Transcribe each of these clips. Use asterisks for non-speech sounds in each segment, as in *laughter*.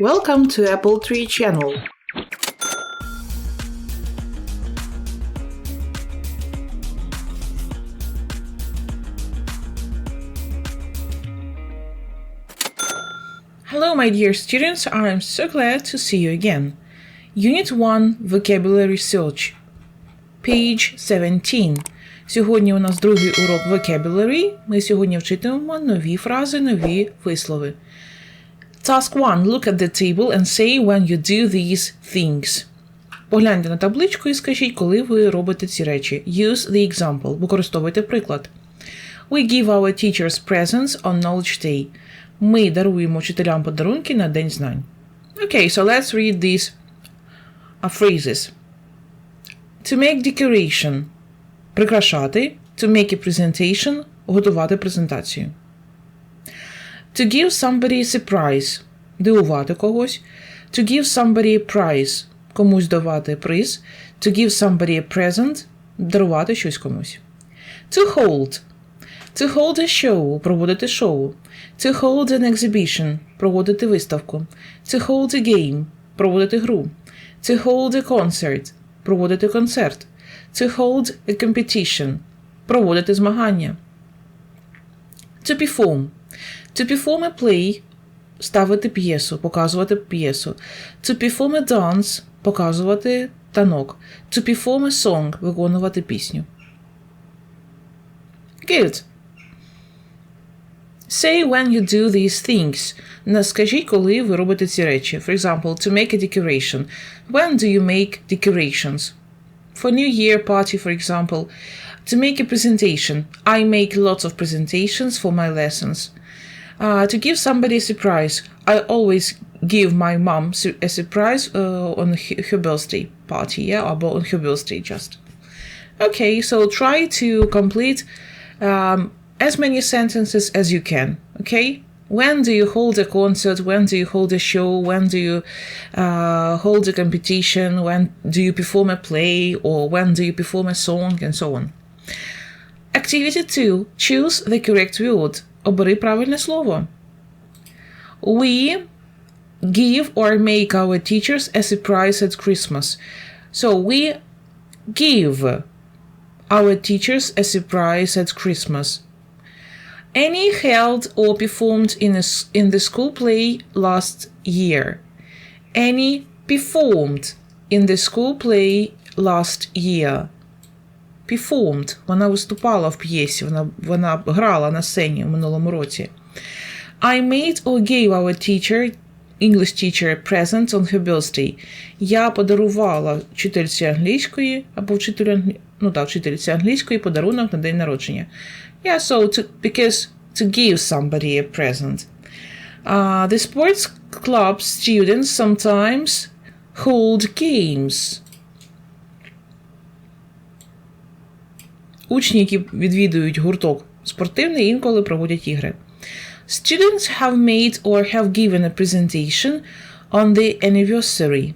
Welcome to Apple Tree Channel. Hello, my dear students. I'm so glad to see you again. Unit 1 Vocabulary Search. Page 17. Сьогодні у нас другий урок Vocabulary. Ми сьогодні вчитимемо нові фрази, нові вислови. Task 1. Look at the table and say when you do these things. Погляньте на табличку і скажіть, коли ви робите ці речі. Use the example. Використовуйте приклад. We give our teachers presents on Knowledge Day. Ми даруємо вчителям подарунки на День знань. Okay, so let's read these uh, phrases. To make decoration. Прикрашати. To make a presentation. Готувати презентацію. To give somebody a surprise. Дивувати когось. To give somebody a prize. Комусь давати приз. To give somebody a present. Дарувати щось комусь. To hold. To hold a show. Проводити шоу. To hold an exhibition. Проводити виставку. To hold a game. Проводити гру. To hold a concert. Проводити концерт. To hold a competition. Проводити змагання. To perform. To perform a play – ставити п'єсу, показувати п'єсу. To perform a dance – показувати танок. To perform a song – виконувати пісню. Good. Say when you do these things. Не Скажіть, коли ви робите ці речі. For example, to make a decoration. When do you make decorations? For New Year party, for example. To make a presentation. I make lots of presentations for my lessons. Uh, to give somebody a surprise. I always give my mom a surprise uh, on her her birthday party, yeah, or on her birthday just. Okay, so try to complete um, as many sentences as you can. Okay, when do you hold a concert? When do you hold a show? When do you uh, hold a competition? When do you perform a play? Or when do you perform a song? And so on. Activity 2. Choose the correct word. Обери правильне слово. We give or make our teachers a surprise at Christmas. So we give our teachers a surprise at Christmas. Any held or performed in, a, s- in the school play last year. Any performed in the school play last year. Performed. Вона виступала в п'єсі, вона, вона грала на сцені в минулому році. I made or gave our teacher, English teacher, a present on her birthday. Я подарувала вчительці англійської або вчителю ну так, вчительці англійської подарунок на день народження. Yeah, so to, because to give somebody a present. Uh, the sports club students sometimes hold games. Учні, які відвідують гурток спортивний, інколи проводять ігри. Students have made or have given a presentation on the anniversary.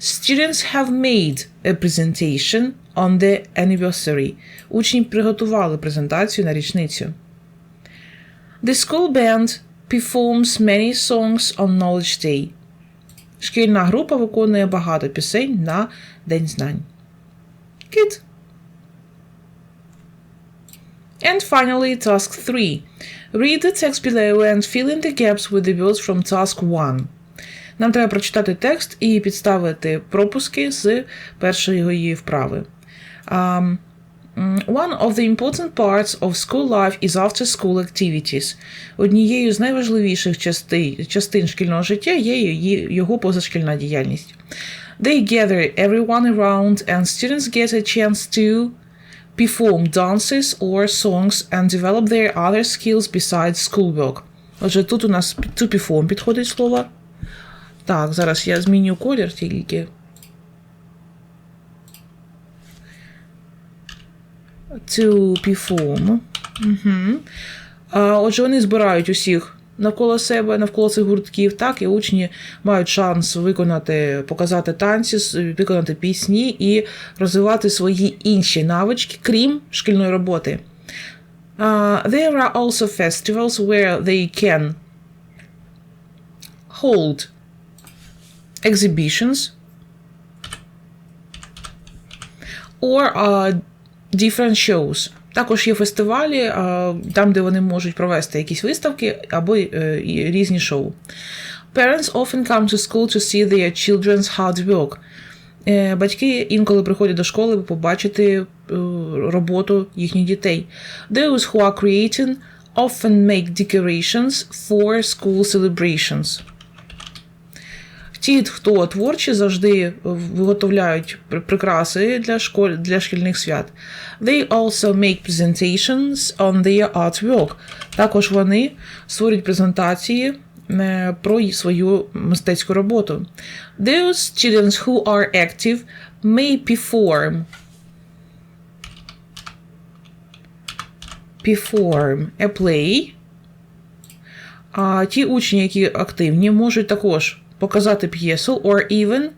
Students have made a presentation on the anniversary. Учні приготували презентацію на річницю. The school band performs many songs on Knowledge Day. Шкільна група виконує багато пісень на День знань. Good. And finally, task 3. Read the text below and fill in the gaps with the words from task 1. Нам треба прочитати текст і підставити пропуски з першої вправи. Um, mm, one of the important parts of school life is after-school activities. Однією з найважливіших частин, частин шкільного життя є її- його позашкільна діяльність. They gather everyone around and students get a chance to perform dances or songs and develop their other skills besides schoolwork. Отже, тут у нас to perform підходить слово. Так, зараз я зміню колір тільки. To perform. Угу. А, отже, вони збирають усіх навколо себе, навколо цих гуртків, так, і учні мають шанс виконати, показати танці, виконати пісні і розвивати свої інші навички, крім шкільної роботи. Uh, there are also festivals where they can hold exhibitions or uh, different shows. Також є фестивалі, там, де вони можуть провести якісь виставки або е, різні шоу. Parents often come to school to see their children's hard work. Е, Батьки інколи приходять до школи побачити е, роботу їхніх дітей. Those who are creating often make decorations for school celebrations. Ті, хто творчі, завжди виготовляють прикраси для, школь, для шкільних свят. They also make presentations on their artwork. Також вони створюють презентації е, про свою мистецьку роботу. Those students who are active may perform perform a play. А ті учні, які активні, можуть також показати п'єсу or even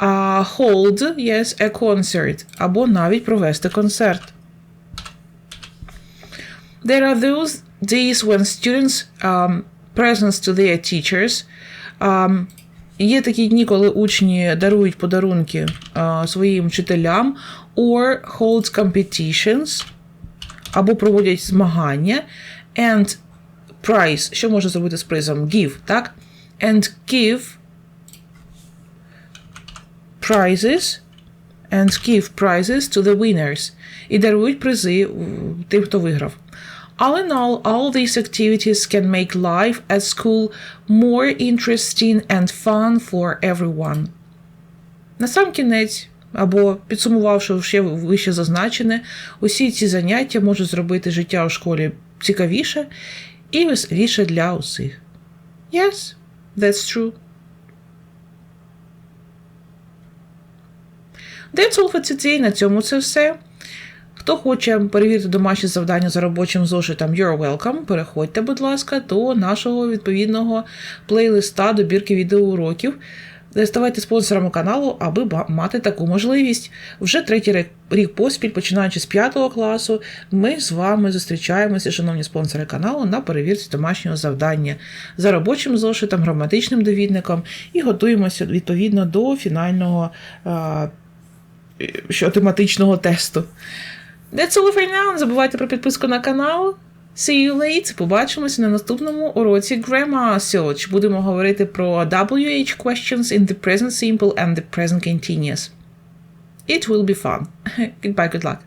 uh, hold yes, a concert, або навіть провести концерт. There are those days when students um, presents to their teachers. Um, є такі дні, коли учні дарують подарунки uh, своїм вчителям or hold competitions, або проводять змагання. And prize, що можна зробити з призом? Give, так? And give prizes and give prizes to the winners. І дарують призи тим, хто виграв. All in all, all these activities can make life at school more interesting and fun for everyone. На сам кінець, або підсумувавши ще вище зазначене, усі ці заняття можуть зробити життя у школі цікавіше і веселіше для усіх. Yes, that's true. That's all for today. На цьому це все. Хто хоче перевірити домашні завдання за робочим зошитом You're welcome, переходьте, будь ласка, до нашого відповідного плейлиста добірки відеоуроків. Ставайте спонсорами каналу, аби мати таку можливість. Вже третій рік- поспіль, починаючи з 5 класу, ми з вами зустрічаємося, шановні спонсори каналу, на перевірці домашнього завдання за робочим зошитом, граматичним довідником і готуємося відповідно до фінального а, що тематичного тесту. That's all for now. Не забувайте про підписку на канал. See you later. Побачимося на наступному уроці Grammar Search. Будемо говорити про WH questions in the present simple and the present continuous. It will be fun. *laughs* Goodbye, good luck.